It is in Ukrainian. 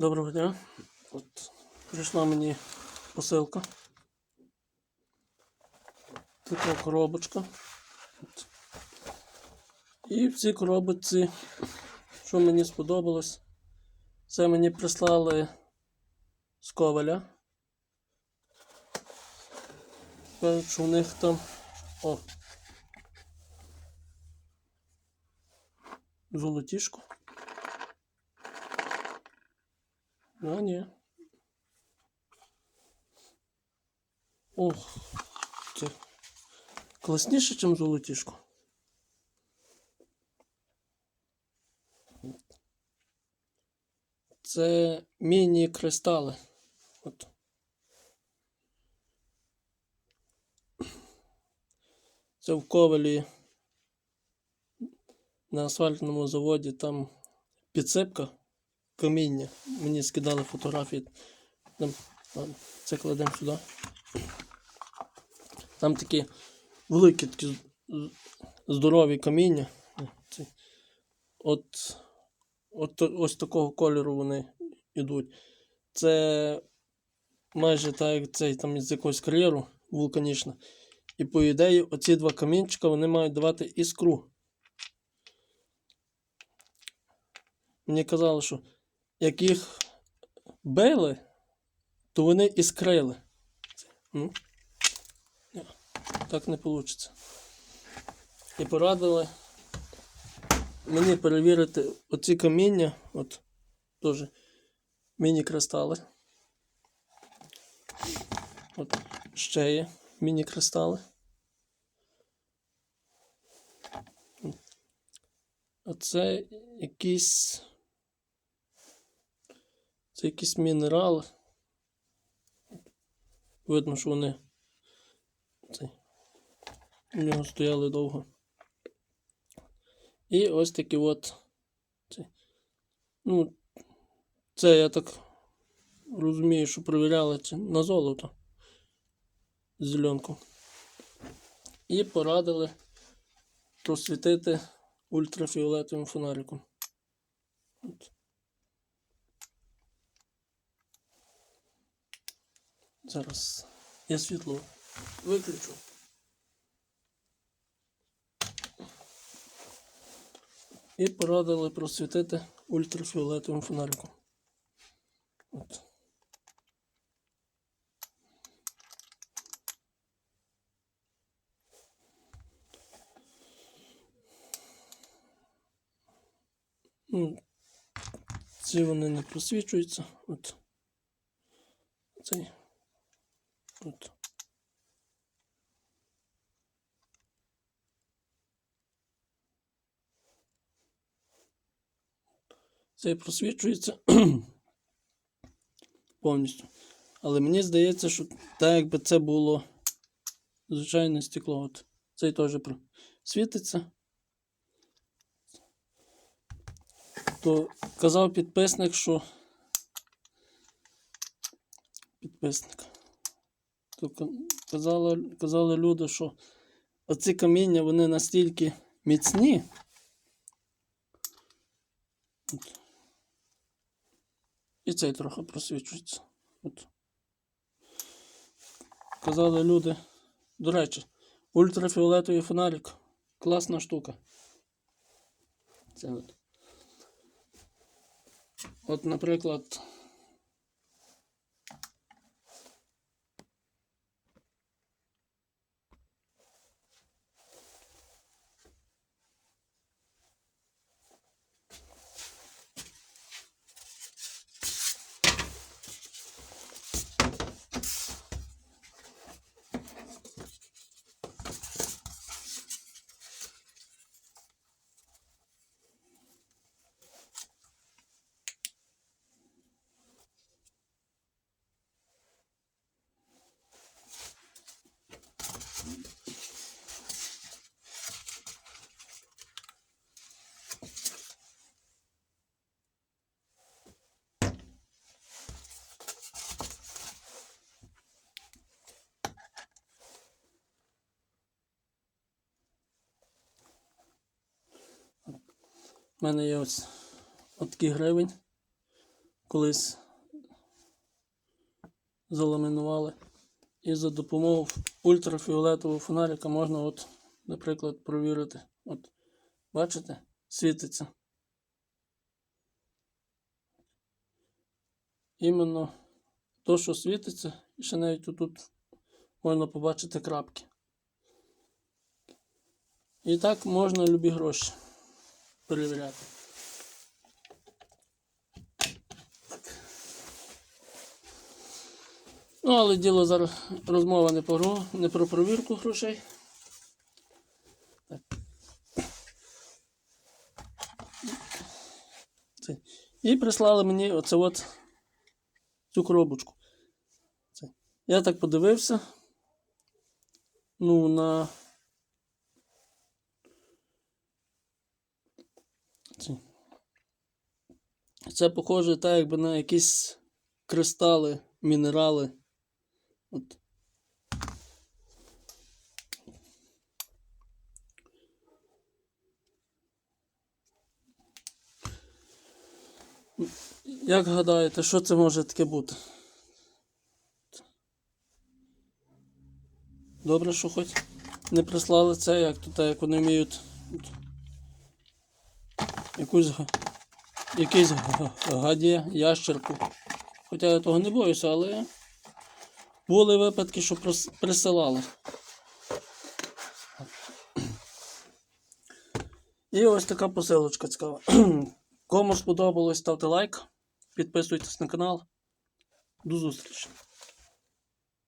Доброго дня. От прийшла мені посилка. Така коробочка. От. І в цій коробочці, що мені сподобалось, це мені прислали з Коваля. Кажуть, в них там. О. Золотішко. А, ні. Ох, це класніше, ніж золотішко. Це міні-кристали. От. Це в ковалі на асфальтному заводі там підсипка каміння. Мені скидали фотографії. Там, ладно, це кладемо сюди. Там такі великі такі здорові каміння. От, от ось такого кольору вони йдуть. Це майже так, як цей там із якогось кар'єру вулканічна. І по ідеї, оці два камінчика вони мають давати іскру. Мені казали, що як їх били, то вони іскрили. Ну, так не вийде. І порадили мені перевірити оці каміння, от теж міні-кристали. От ще є міні-кристали. А це якісь. Це якісь мінерали. Видно, що вони цей, у нього стояли довго. І ось такі от. Це, ну, це я так розумію, що перевіряли це на золото. Зеленку. І порадили просвітити ультрафіолетовим фонариком. От. Зараз я світло виключу. І порадили просвітити ультрафіолетовим фонариком. От. Ну, ці вони не просвічуються. От. Цей. От. Цей просвічується повністю. Але мені здається, що так якби це було звичайне стекло. От. Цей теж світиться. То казав підписник, що підписник. Казали, казали люди, що оці каміння вони настільки міцні. От. І цей трохи просвічується. От. Казали люди. До речі, ультрафіолетовий фонарик. Класна штука. Це от. От, наприклад. У мене є ось такий гривень. колись заламінували. І за допомогою ультрафіолетового фонарика можна, от, наприклад, провірити. От, бачите, світиться. Іменно то, що світиться, і ще навіть тут можна побачити крапки. І так можна любі гроші перевіряти. Ну, але діло зараз розмова не про, не про провірку грошей. Так. Це. І прислали мені оце от цю коробочку. Це. Я так подивився. Ну, на. Це похоже так, якби на якісь кристали, мінерали. От. Як гадаєте, що це може таке бути? Добре, що хоч не прислали це, як тут, як вони вміють якусь якийсь гаді ящерку. Хоча я того не боюся, але були випадки, що присилали. І ось така посилочка цікава. Кому сподобалось, ставте лайк, підписуйтесь на канал. До зустрічі!